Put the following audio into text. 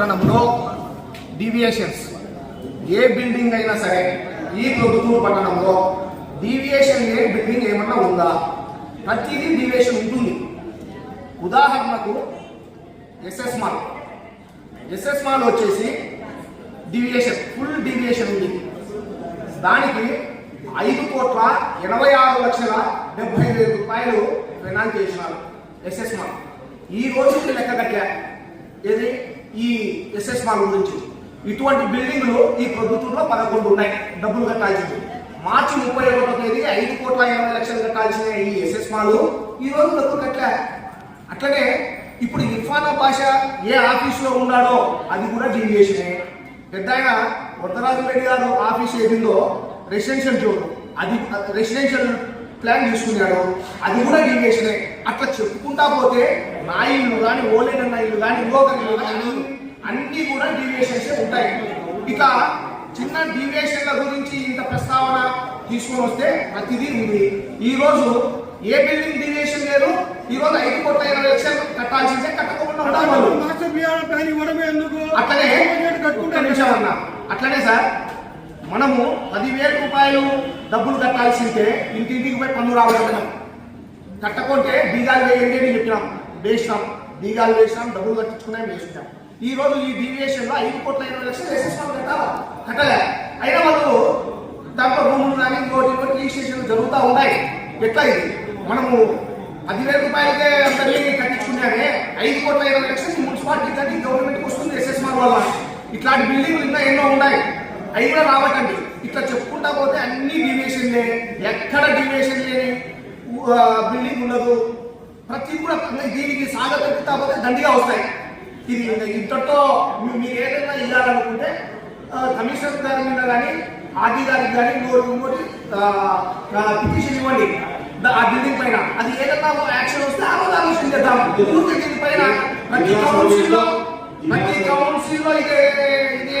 పట్టణంలో డీవియేషన్స్ ఏ బిల్డింగ్ అయినా సరే ఈ ప్రభుత్వ పట్టణంలో డీవియేషన్ ఏ బిల్డింగ్ ఏమన్నా ఉందా? ప్రతిదీ డీవియేషన్ ఉంటుంది. ఉదాహరణకు ఎస్ఎస్ మాల్ ఎస్ఎస్ మాల్ వచ్చేసి డీవియేషన్ ఫుల్ డీవియేషన్ ఉంది. దానికి ఐదు కోట్ల ఎనభై ఆరు లక్షల డెబ్బై వేల రూపాయలు ఫైనాన్స్ చేసినారు ఎస్ఎస్ మాల్ ఈ రోజుకి లెక్క కట్టా ఏది? ఈ ఎస్ఎస్ మాల్ గురించి. ఇటువంటి బిల్డింగ్లు ఈ ప్రభుత్వంలో పదకొండు ఉన్నాయి. డబ్బులు కట్టాల్సింది. మార్చి ముప్పై ఒకటో తేదీ ఐదు కోట్ల ఎనభై లక్షలు కట్టాల్సిన ఈ ఎస్ఎస్ మాల్ ఈ రోజు డబ్బులు కట్టలే. అట్లనే ఇప్పుడు ఇర్ఫానా భాష ఏ ఆఫీసులో ఉన్నాడో అది కూడా డీవియేషనే పెద్ద ఆయన వరదరాజు రెడ్డి గారు ఆఫీస్ ఏదిందో రెసిడెన్షియల్ జోన్ అది రెసిడెన్షియల్ ప్లాన్ తీసుకున్నాడు అది కూడా డీవియేషనే అట్లా చెప్పుకుంటా పోతే నా ఇల్లు కానీ ఓలేనన్న ఇల్లు కానీ ఇంకొకరి ఇల్లు కానీ అన్ని కూడా డీవియేషన్స్ ఉంటాయి. ఇక చిన్న డీవియేషన్ల గురించి ఇంత ప్రస్తావన తీసుకొని వస్తే ప్రతిదీ ఉంది. ఈ రోజు ఏ బిల్డింగ్ డీవియేషన్ లేదు? ఈ రోజు ఐదు కోట్ల ఇరవై లక్షలు కట్టాల్సిందే కట్టకుండా అట్లనే నిమిషం అన్న. అట్లనే సార్ మనము పదివేల రూపాయలు డబ్బులు కట్టాల్సిందే ఇంటింటికి పోయి పన్ను రావాలన్నాం కట్టకుంటే బీగాలు వేయండి అని చెప్పినాం. వేసినాం. బీగాలు వేసినాం డబ్బులు కట్టించుకున్నాం వేసినాం. ఈ రోజు ఈ డీవియేషన్లో ఐదు కోట్ల ఇరవై లక్షలు వేసేసినాం కట్టాలా కట్టలే. అయినా వాళ్ళు దాంట్లో రూములు కానీ ఇంకోటి ఇంకోటి రిజిస్ట్రేషన్ జరుగుతూ ఉన్నాయి. ఎట్లా ఇది? మనము పదివేల రూపాయలకే అందరినీ కట్టించుకున్నామే. ఐదు కోట్ల ఇరవై లక్షలు మున్సిపాలిటీ కట్టి గవర్నమెంట్కి వస్తుంది ఎస్ఎస్ఆర్ వల్ల ఇట్లాంటి బిల్డింగ్లు ఇంకా ఎన్నో ఉన్నాయి. అవి కూడా రావటండి. ఇట్లా చెప్పుకుంటా పోతే అన్ని డీవియేషన్లే ఎక్కడ డీవియేషన్ లేని బిల్డింగ్ ఉండదు. ప్రతి కూడా దీనికి సాగతెక్కుతా పోతే దండిగా వస్తాయి. ఇది ఇంతటితో మీరు ఏదైనా ఇవ్వాలనుకుంటే కమిషనర్ గారి మీద కానీ ఆర్డీ గారికి కానీ ఇంకోటి ఇంకోటి పిటిషన్ ఇవ్వండి. ఆ బిల్డింగ్ పైన. అది ఏదైనా యాక్షన్ వస్తే ఆ రోజు ఆలోచన చేద్దాం. ఊరికే దీనిపైన ప్రతి కౌన్సిల్లో ప్రతి కౌన్సిల్లో ఇదే ఇదే